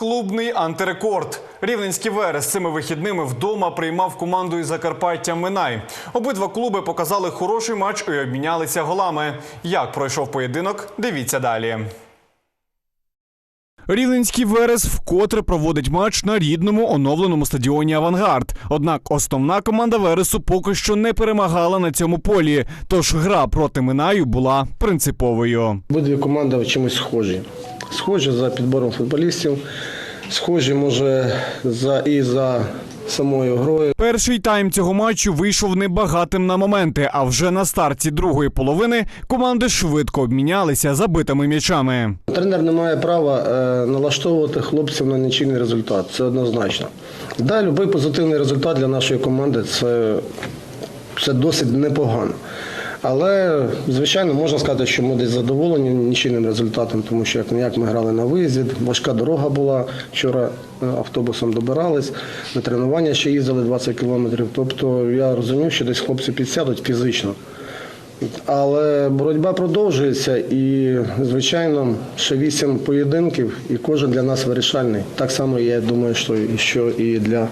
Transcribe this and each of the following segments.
Клубний антирекорд. Рівненський Верес цими вихідними вдома приймав команду із Закарпаття Минай. Обидва клуби показали хороший матч і обмінялися голами. Як пройшов поєдинок, дивіться далі. Рівненський Верес вкотре проводить матч на рідному оновленому стадіоні Авангард. Однак основна команда Вересу поки що не перемагала на цьому полі. Тож гра проти Минаю була принциповою. Обидві команди в чимось схожі. Схожі за підбором футболістів, схожі, може, за і за самою грою. Перший тайм цього матчу вийшов небагатим на моменти, а вже на старті другої половини команди швидко обмінялися забитими м'ячами. Тренер не має права е, налаштовувати хлопців на нічийний результат. Це однозначно. Да, будь-який позитивний результат для нашої команди це, це досить непогано. Але, звичайно, можна сказати, що ми десь задоволені нічийним результатом, тому що як ніяк ми грали на виїзді, важка дорога була. Вчора е, автобусом добирались, на тренування ще їздили 20 кілометрів. Тобто я розумів, що десь хлопці підсядуть фізично. Але боротьба продовжується і, звичайно, ще вісім поєдинків, і кожен для нас вирішальний. Так само я думаю, що і що і для,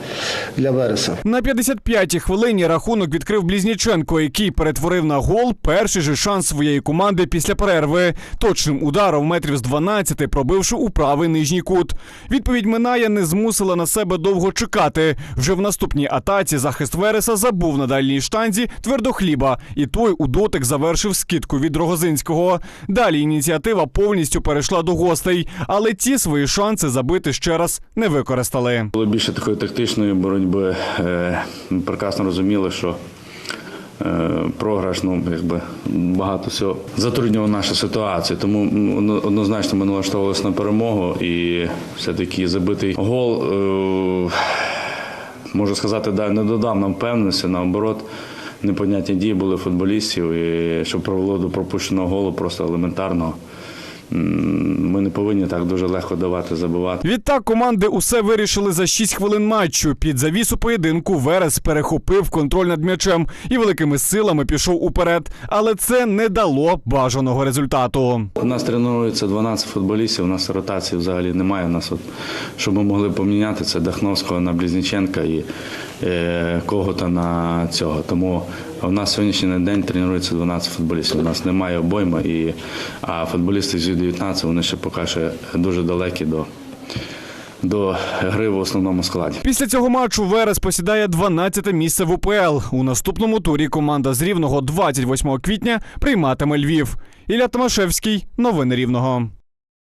для Вереса. На 55-й хвилині рахунок відкрив Близніченко, який перетворив на гол перший же шанс своєї команди після перерви. Точним ударом метрів з 12 пробивши у правий нижній кут. Відповідь Миная не змусила на себе довго чекати. Вже в наступній атаці захист Вереса забув на дальній штанзі твердохліба, і той у дотик завершив скидку від Рогозинського. Далі ініціатива повністю перейшла до гостей, але ті свої шанси забити ще раз не використали. Було більше такої тактичної боротьби. Е, Ми прекрасно розуміли, що е, програш, ну якби багато всього затруднював нашу ситуацію. Тому однозначно ми налаштовувалися на перемогу і все-таки забитий гол. е, Можу сказати, да, не додав нам впевненості, наоборот, непонятні дії були футболістів, і що привело до пропущеного голу просто елементарного. Ми не повинні так дуже легко давати забивати. Відтак команди усе вирішили за 6 хвилин матчу. Під завісу поєдинку Верес перехопив контроль над м'ячем і великими силами пішов уперед. Але це не дало бажаного результату. У нас тренується 12 футболістів, у нас ротації взагалі немає. У нас от, щоб ми могли поміняти, це Дахновського на Близніченка і е, Когота на цього. Тому у нас сьогоднішній день тренується 12 футболістів. У нас немає обойми, і, а футболісти з Ю-19 вони ще поки що дуже далекі до, до гри в основному складі. Після цього матчу Верес посідає 12-те місце в УПЛ. У наступному турі команда з Рівного 28 квітня прийматиме Львів. Ілля Томашевський. Новини Рівного.